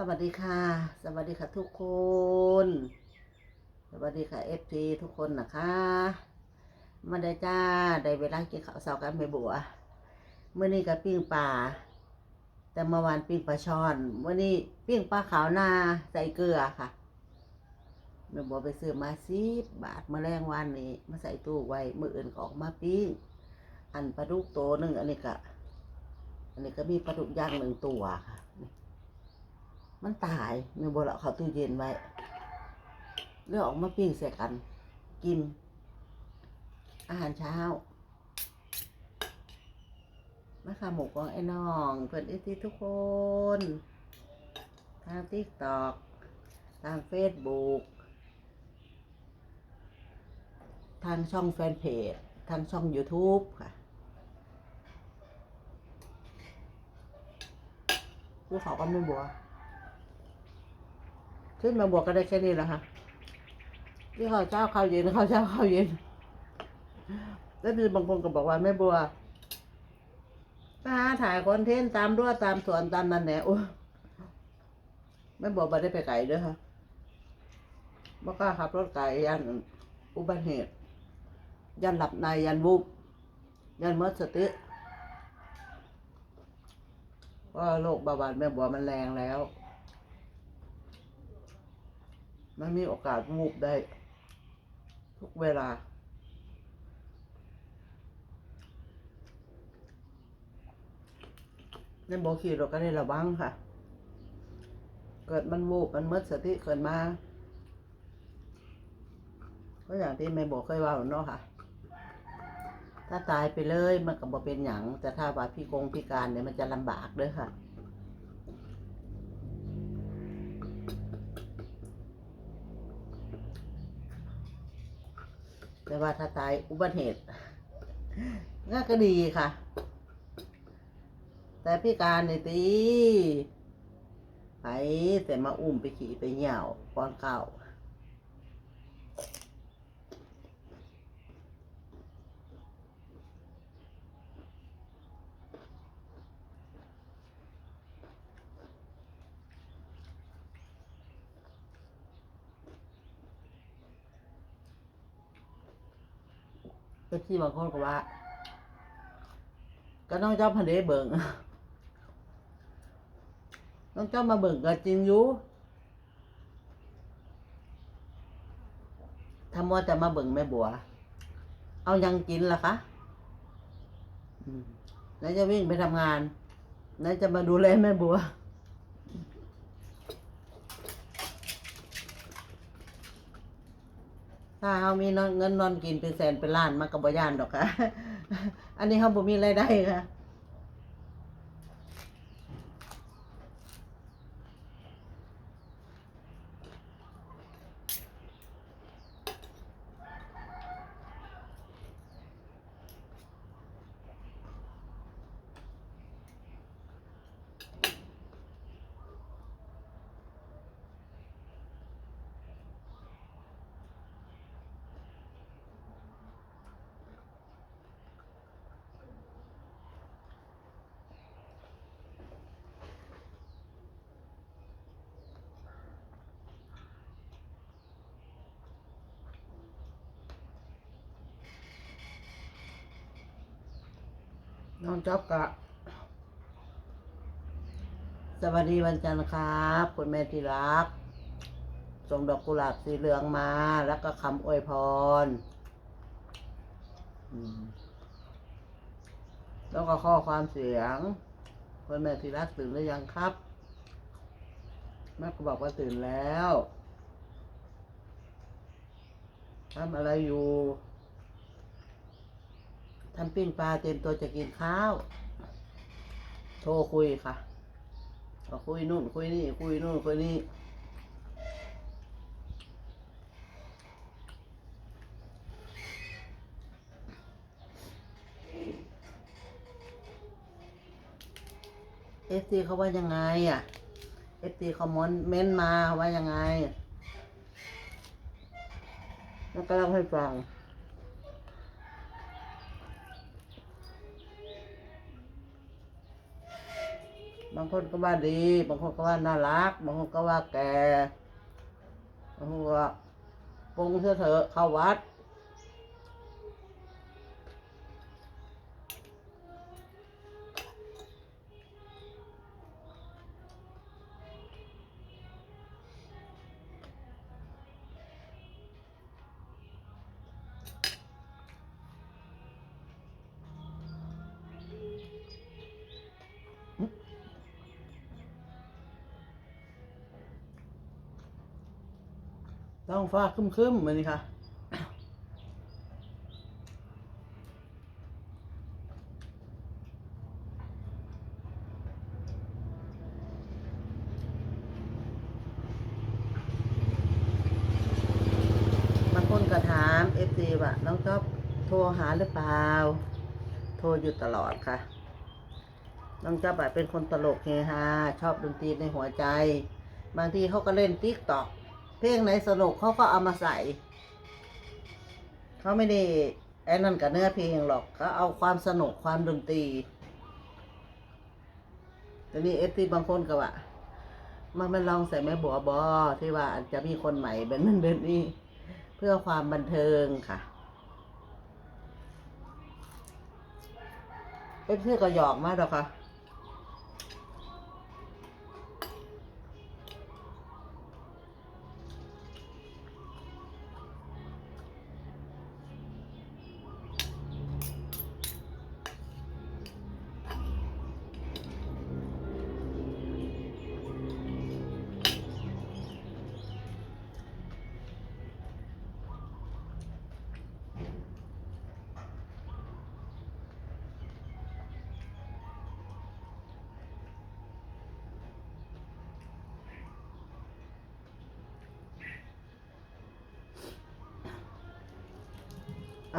สวัสดีค่ะ สวัสดีค่ะทุกคน สวัสดีค่ะเอฟซีทุกคนนะคะมาได้จ้าได้เวลากินข้าวเช้ากันไม่บัวเมื่อนี้ก็ปิ้งปลาแต่เมื่อวานปิ้งปลาช่อนเมื่อนี้ปิ้งปลาขาวนาใส่เกลือค่ะแม่บัวไปซื้อมาสิบบาทเมื่อแรงวันนี้มาใส่ตู้ไว้มืออื่นก็ออกมาปิ้งอันปลาดุกโตหนึ่งอันนี้ก็อันนี้ก็มีปลาดุกย่างหนึ่งตัวค่ะ มันตายแม่บัวเราเขาตู้เย็นไว้เลือกออกมาปิ้งใส่กัน กิน อาหารเช้ามาค่ะหมูของไอ้น้องเพื่อนไอที่ทุกคน ทางทิกตอกทางเฟซบุ๊กทางช่องแฟนเพจ ทางช่อง YouTube ค่ะกูขอกันไม่บัว ขึ้นมาบวกก็ได้แค่นี้แหละค่ะที่ข้าวเจ้าข้าวเย็นข้าวเจ้าข้าวเย็น แล้วมีบางคนก็บอกว่าแม่บัวไปหาถ่ายคอนเทนต์ตามรั้วตามสวนตามนั่นแหละโอ้แม่บัวไม่ได้ไปไกลเด้อค่ะบ่กล้าขับรถไกลยันอุบัติเหตุยันหลับในยันวูบยันหมดสติเพราะโรคเบาหวานแม่บัวมันแรงแล้ว มันมีโอกาสวูบได้ ทุกเวลา ในโบขี่เราก็ได้ระวังค่ะ เกิดมันวูบมันหมดสติเกิดมาก็อย่างที่แม่บอกเคยว่าเนาะค่ะ ถ้าตายไปเลยมันก็บ่เป็นหยังแต่ถ้าว่าพี่กงพิการเนี่ยมันจะลำบากเด้อค่ะ แต่ว่าถ้าตายอุบัติเหตุน่าก็ดีค่ะ แต่พี่การในตีไปแต่มาอุ้มไปขี่ไปเหี่ยวป้อนข้าว ก็ที่บางคนก็ว่า ก็น้องเจ้าพันเดเบิงน้องเจ้ามาเบิงก็จริงอยู่ทำว่าจะมาเบิงแม่บัว เอายังกินล่ะคะอืมไหนจะวิ่งไปทำงานไหนจะมาดูแลแม่บัว ถ้าเขามีเงินนอนกินเป็นแสนเป็นล้านมากกับบย่านดอกค่ะ อันนี้เขาบ่มีรายได้ค่ะ น้องจ๊อบกะ สวัสดีวันจันทร์ครับ คุณแม่ที่รัก ส่งดอกกุหลาบสีเหลืองมา แล้วก็คำอวยพร แล้วก็ข้อความเสียง คุณแม่ที่รักตื่นหรือยังครับ แม่ก็บอกว่าตื่นแล้วทำอะไรอยู่ ทำปิ้งปลาเต็มตัวจะกินข้าว โทรคุยค่ะก็คุยนู่นคุยนี่ คุยนู่นคุยนี่เอฟซีเขาว่ายังไง อะเอฟซีเขามอนเม้นมาว่ายังไง แล้วก็เล่าให้ฟัง บางคนก็ว่าดี บางคนก็ว่าน่ารัก บางคนก็ว่าแก่บางคนก็ว่าปรุงเถอะเถอะเข้าวัด ต้องฟ้าคึ้มๆเหมือนนี้ค่ะบางคนก็ถามเอฟซีว่าน้องชอบโทรหาหรือเปล่า โทรอยู่ตลอดค่ะ น้องจ๊อบเป็นคนตลกเฮฮาชอบดนตรีในหัวใจ บางทีเขาก็เล่นติ๊กตอก เพลงไหนสนุกเขาก็เอามาใส่ เขาไม่ได้ไอ้นั่นกับเนื้อเพลงหรอกเขาเอาความสนุกความดนตรีแต่นี่เอฟซีบางคนก็ว่ามันมันลองใส่แม่บัวบอที่ว่าอาจจะมีคนใหม่เป็นนั่นเป็นนี่เพื่อความบันเทิงค่ะเอฟซีก็หยอกมากหรอกค่ะ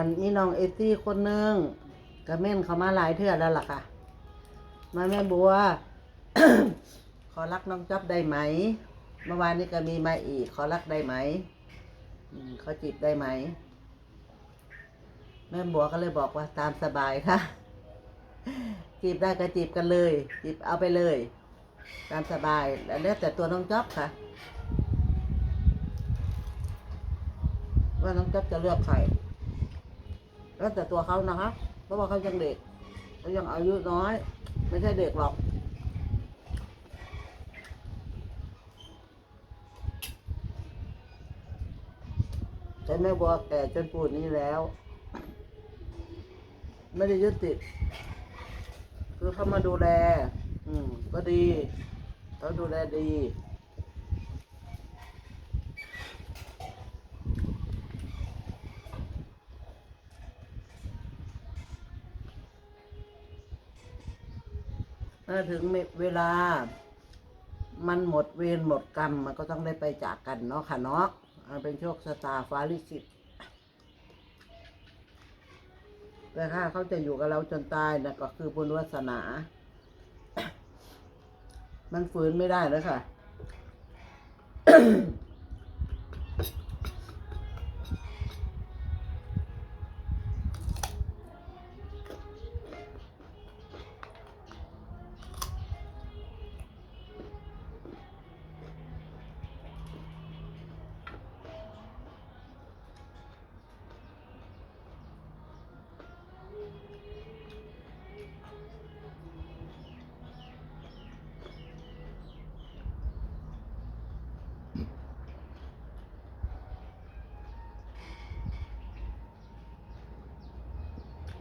อันนี้น้องเอตี้คนหนึงกระเม่นเขามาหลายเทื่อแล้วล่ะค่ะ มาแม่บัว ขอรักน้องจ๊อบได้ไหม เมื่อวานนี้ก็มีมาอีก ขอรักได้ไหมเขาจีบได้ไหม แม่บัวก็เลยบอกว่าตามสบายค่ะ จีบได้ก็จีบกันเลย จีบเอาไปเลย ตามสบายแล้วแต่ตัวน้องจ๊อบค่ะว่าน้องจ๊อบจะเลือกใคร แล้วแต่ตัวเขานะคะเพราะว่าเขายังเด็กเขายังอายุน้อย ไม่ใช่เด็กหรอกแต่แม่บัวแก่จนปูนนี้แล้ว ไม่ได้ยึดติด คือเขามาดูแล อืม ก็ดีเขาดูแลดี ถ้าถึงเวลา มันหมดเวรหมดกรรม มันก็ต้องได้ไปจากกันเนาะค่ะเนาะเป็นโชคชะตาฟ้าลิขิตแต่ถ้าเขาจะอยู่กับเราจนตายนะก็คือบุญวาสนา มันฝืนไม่ได้แล้วค่ะ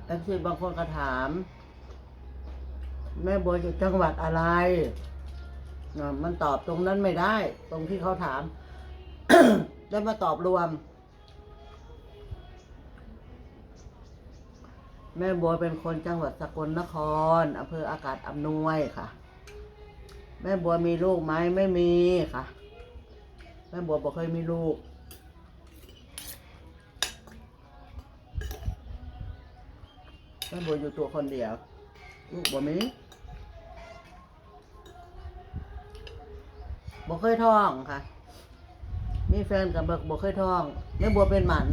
แต่คือบางคนก็ถาม แม่บัวอยู่จังหวัดอะไรนะมันตอบตรงนั้นไม่ได้ ตรงที่เขาถาม ได้มาตอบรวม แม่บัวเป็นคนจังหวัดสกลนครอำเภออากาศอำนวยค่ะ แม่บัวมีลูกไหมไม่มีค่ะ แม่บัวบอกเคยมีลูก แม่บัวอยู่ตัวคนเดียว ลูกบัวมีบัวเคยท้องค่ะ มีแฟนกับเบิกบัวเคยท้องแม่บัวเป็นหมัน ค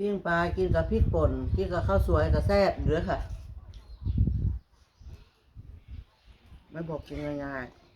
ปิ้งปลากินกับพริกป่น กินกับข้าวสวยกับแซ่บเหลือค่ะ ไม่บอกกินง่ายๆ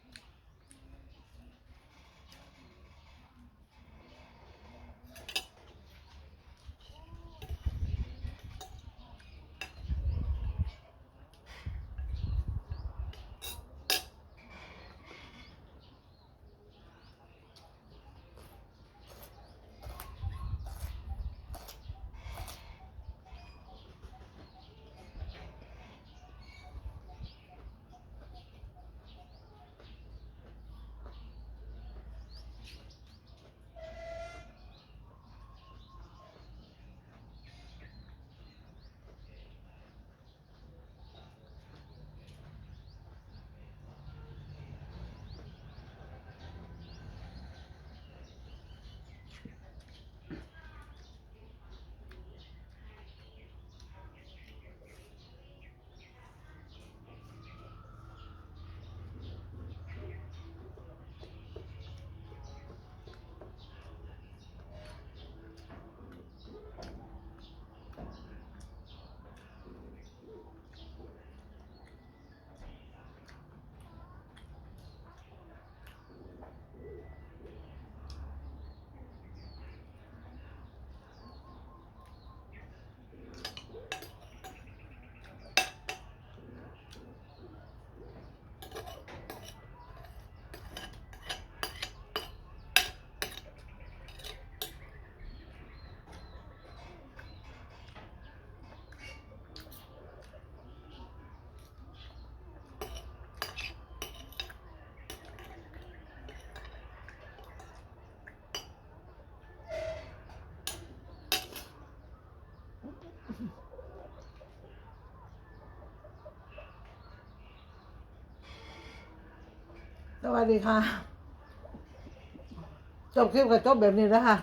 วัสดีค่ะ จบคลิปกับจบแบบนี้นะคะ